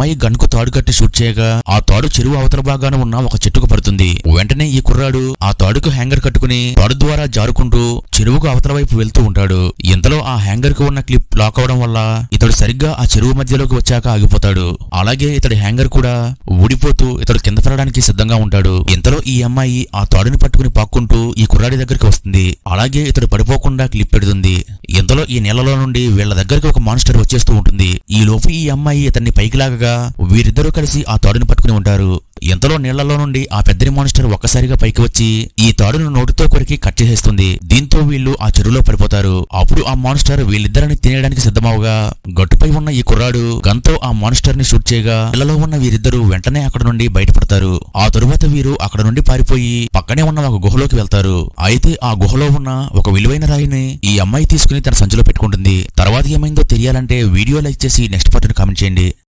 అమ్మాయి గన్కు తాడు కట్టి షూట్ చేయగా ఆ తాడు చెరువు అవతల భాగాన ఉన్న ఒక చెట్టుకు పడుతుంది వెంటనే ఈ కుర్రాడు ఆ తాడుకు హ్యాంగర్ కట్టుకుని తాడు ద్వారా జారుకుంటూ చెరువుకు అవతల వైపు వెళ్తూ ఉంటాడు. ఇంతలో ఆ హ్యాంగర్కు ఉన్న క్లిప్ లాక్ అవడం వల్ల ఇతడు సరిగ్గా ఆ చెరువు మధ్యలోకి వచ్చాక ఆగిపోతాడు. అలాగే ఇతడి హ్యాంగర్ కూడా ఊడిపోతూ ఇతడు కింద పడడానికి సిద్ధంగా ఉంటాడు. ఇంతలో ఈ అమ్మాయి ఆ తాడుని పట్టుకుని పాక్కుంటూ ఈ కుర్రాడి దగ్గరికి వస్తుంది. అలాగే ఇతడు పడిపోకుండా క్లిప్ పెడుతుంది. ఇంతలో ఈ నెలలో నుండి వీళ్ళ దగ్గరికి ఒక మాన్స్టర్ వచ్చేస్తూ ఉంటుంది. ఈ లోపు ఈ అమ్మాయి ఇతన్ని పైకి లాగగా వీరిద్దరూ కలిసి ఆ తాడుని పట్టుకుని ఉంటారు. ఇంతలో నీళ్ళలో నుండి ఆ పెద్దని మానిస్టర్ ఒక్కసారిగా పైకి వచ్చి ఈ తాడును నోటితో కొరికి కట్ చేసేస్తుంది. దీంతో వీళ్ళు ఆ చెరువులో పడిపోతారు. అప్పుడు ఆ మానిస్టర్ వీళ్ళిద్దరిని తినేయడానికి సిద్ధమవగా గట్టుపై ఉన్న ఈ కుర్రాడు గంతో ఆ మానిస్టర్ని షూట్ చేయగా నీళ్ళలో ఉన్న వీరిద్దరూ వెంటనే అక్కడ నుండి బయటపడతారు. ఆ తరువాత వీరు అక్కడ నుండి పారిపోయి పక్కనే ఉన్న ఒక గుహలోకి వెళ్తారు. అయితే ఆ గుహలో ఉన్న ఒక విలువైన రాయిని ఈ అమ్మాయి తీసుకుని తన సంచిలో పెట్టుకుంటుంది. తర్వాత ఏమైందో తెలియాలంటే వీడియో లైక్ చేసి నెక్స్ట్ పార్ట్ కామెంట్ చేయండి.